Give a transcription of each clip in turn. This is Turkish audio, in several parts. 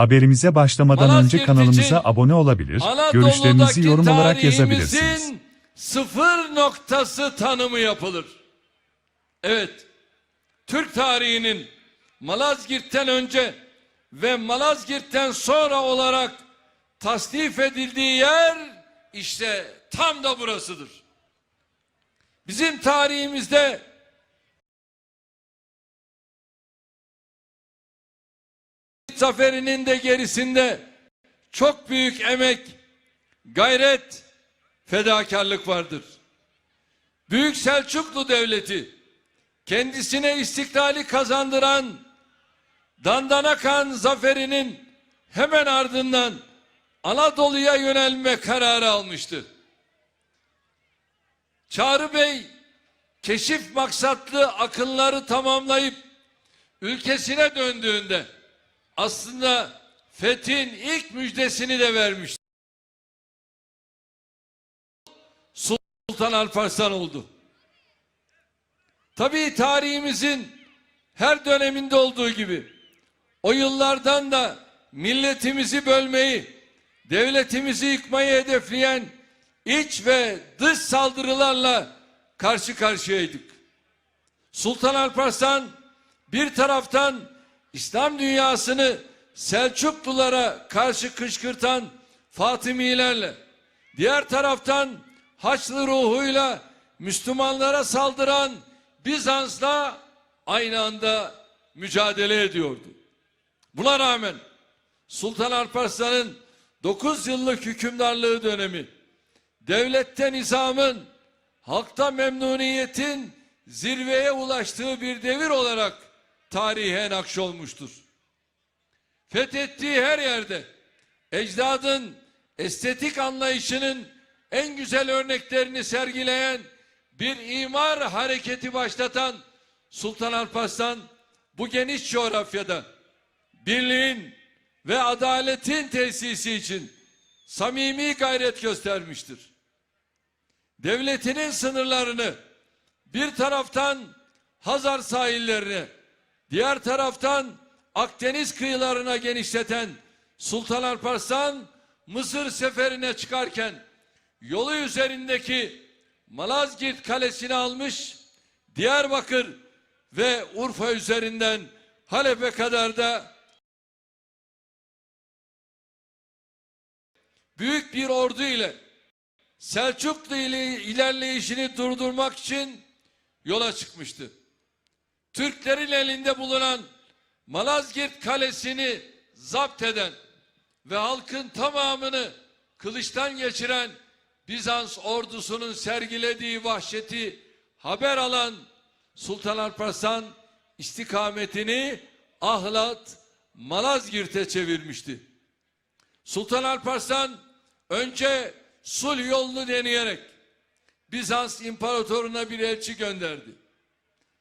Haberimize başlamadan Malazgirt önce kanalımıza abone olabilir, görüşlerinizi yorum olarak yazabilirsiniz. sıfır noktası tanımı yapılır. Evet, Türk tarihinin Malazgirt'ten önce ve Malazgirt'ten sonra olarak tasnif edildiği yer işte tam da burasıdır. Bizim tarihimizde zaferinin de gerisinde çok büyük emek, gayret, fedakarlık vardır. Büyük Selçuklu Devleti kendisine istiklali kazandıran Dandanakan zaferinin hemen ardından Anadolu'ya yönelme kararı almıştı. Çağrı Bey keşif maksatlı akınları tamamlayıp ülkesine döndüğünde aslında fethin ilk müjdesini de vermişti. Sultan Alparslan oldu. Tabii tarihimizin her döneminde olduğu gibi o yıllardan da milletimizi bölmeyi, devletimizi yıkmayı hedefleyen iç ve dış saldırılarla karşı karşıyaydık. Sultan Alparslan bir taraftan İslam dünyasını Selçuklulara karşı kışkırtan Fatimilerle, diğer taraftan Haçlı ruhuyla Müslümanlara saldıran Bizans'la aynı anda mücadele ediyordu. Buna rağmen Sultan Alparslan'ın 9 yıllık hükümdarlığı dönemi devlette nizamın, halkta memnuniyetin zirveye ulaştığı bir devir olarak tarihe nakş olmuştur. Fethettiği her yerde ecdadın estetik anlayışının en güzel örneklerini sergileyen bir imar hareketi başlatan Sultan Alparslan bu geniş coğrafyada birliğin ve adaletin tesisi için samimi gayret göstermiştir. Devletinin sınırlarını bir taraftan Hazar sahillerine, diğer taraftan Akdeniz kıyılarına genişleten Sultan Alparslan Mısır seferine çıkarken yolu üzerindeki Malazgirt kalesini almış, Diyarbakır ve Urfa üzerinden Halep'e kadar da büyük bir ordu ile Selçuklu ile ilerleyişini durdurmak için yola çıkmıştı. Türklerin elinde bulunan Malazgirt Kalesi'ni zapt eden ve halkın tamamını kılıçtan geçiren Bizans ordusunun sergilediği vahşeti haber alan Sultan Alparslan istikametini Ahlat Malazgirt'e çevirmişti. Sultan Alparslan önce sulh yolunu deneyerek Bizans imparatoruna bir elçi gönderdi.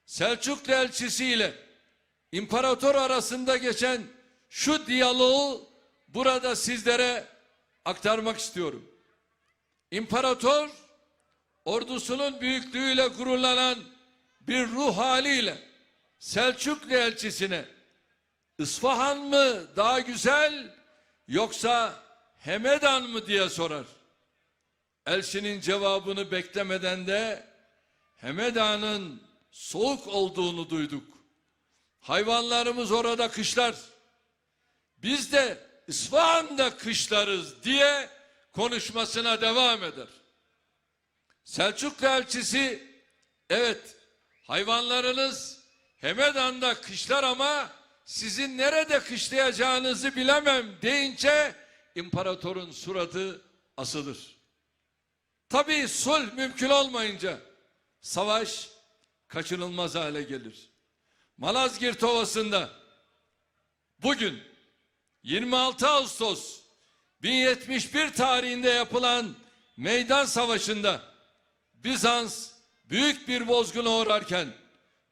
Selçuklu elçisiyle imparator arasında geçen şu diyaloğu burada sizlere aktarmak istiyorum. İmparator ordusunun büyüklüğüyle gururlanan bir ruh haliyle Selçuklu elçisine İsfahan mı daha güzel yoksa Hemedan mı diye sorar. Elçinin cevabını beklemeden de Hemedan'ın soğuk olduğunu duyduk. Hayvanlarımız orada kışlar. Biz de İsfahan'da kışlarız diye konuşmasına devam eder. Selçuklu elçisi evet hayvanlarınız Hemedan'da kışlar ama sizin nerede kışlayacağınızı bilemem deyince imparatorun suratı asılır. Tabii sulh mümkün olmayınca savaş kaçınılmaz hale gelir. Malazgirt Ovası'nda bugün 26 Ağustos 1071 tarihinde yapılan meydan savaşında Bizans büyük bir bozguna uğrarken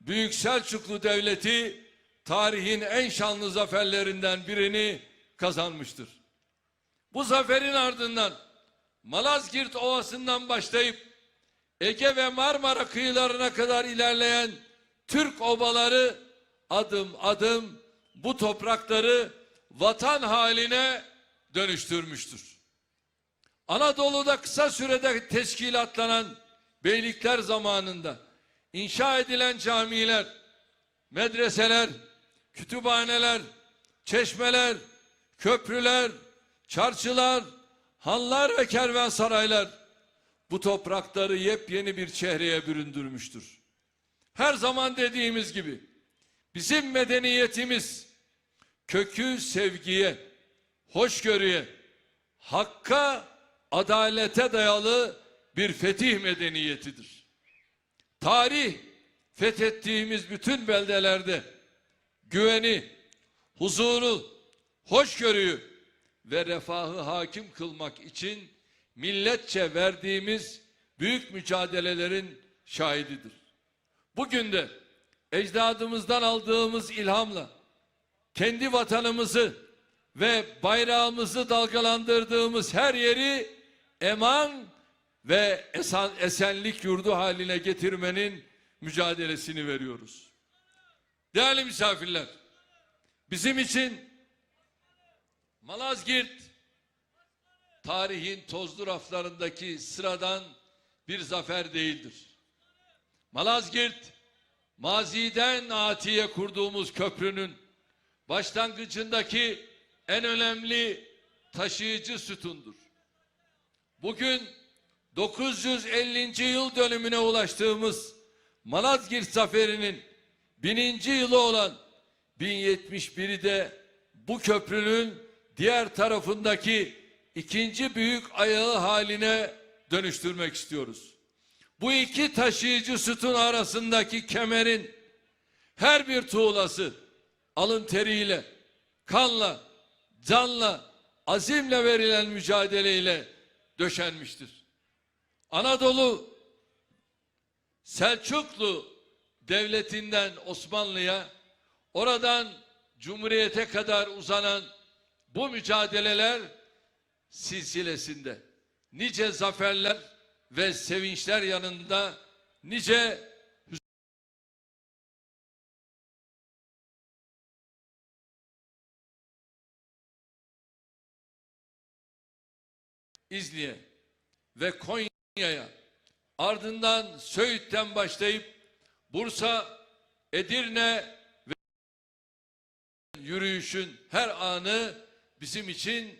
Büyük Selçuklu Devleti tarihin en şanlı zaferlerinden birini kazanmıştır. Bu zaferin ardından Malazgirt Ovası'ndan başlayıp Ege ve Marmara kıyılarına kadar ilerleyen Türk obaları adım adım bu toprakları vatan haline dönüştürmüştür. Anadolu'da kısa sürede teşkilatlanan beylikler zamanında inşa edilen camiler, medreseler, kütüphaneler, çeşmeler, köprüler, çarşılar, hanlar ve kervansaraylar bu toprakları yepyeni bir çehreye büründürmüştür. Her zaman dediğimiz gibi bizim medeniyetimiz kökü sevgiye, hoşgörüye, hakka, adalete dayalı bir fetih medeniyetidir. Tarih fethettiğimiz bütün beldelerde güveni, huzuru, hoşgörüyü ve refahı hakim kılmak için milletçe verdiğimiz büyük mücadelelerin şahididir. Bugün de ecdadımızdan aldığımız ilhamla kendi vatanımızı ve bayrağımızı dalgalandırdığımız her yeri eman ve esen, esenlik yurdu haline getirmenin mücadelesini veriyoruz. Değerli misafirler, bizim için Malazgirt tarihin tozlu raflarındaki sıradan bir zafer değildir. Malazgirt maziden atiye kurduğumuz köprünün başlangıcındaki en önemli taşıyıcı sütundur. Bugün 950. yıl dönümüne ulaştığımız Malazgirt Zaferi'nin bininci yılı olan 1071'i de bu köprünün diğer tarafındaki ikinci büyük ayağı haline dönüştürmek istiyoruz. Bu iki taşıyıcı sütun arasındaki kemerin her bir tuğlası alın teriyle, kanla, canla, azimle verilen mücadeleyle döşenmiştir. Anadolu Selçuklu devletinden Osmanlı'ya, oradan Cumhuriyete kadar uzanan bu mücadeleler silsilesinde. Nice zaferler ve sevinçler yanında nice İzni'ye ve Konya'ya ardından Söğüt'ten başlayıp Bursa, Edirne ve yürüyüşün her anı bizim için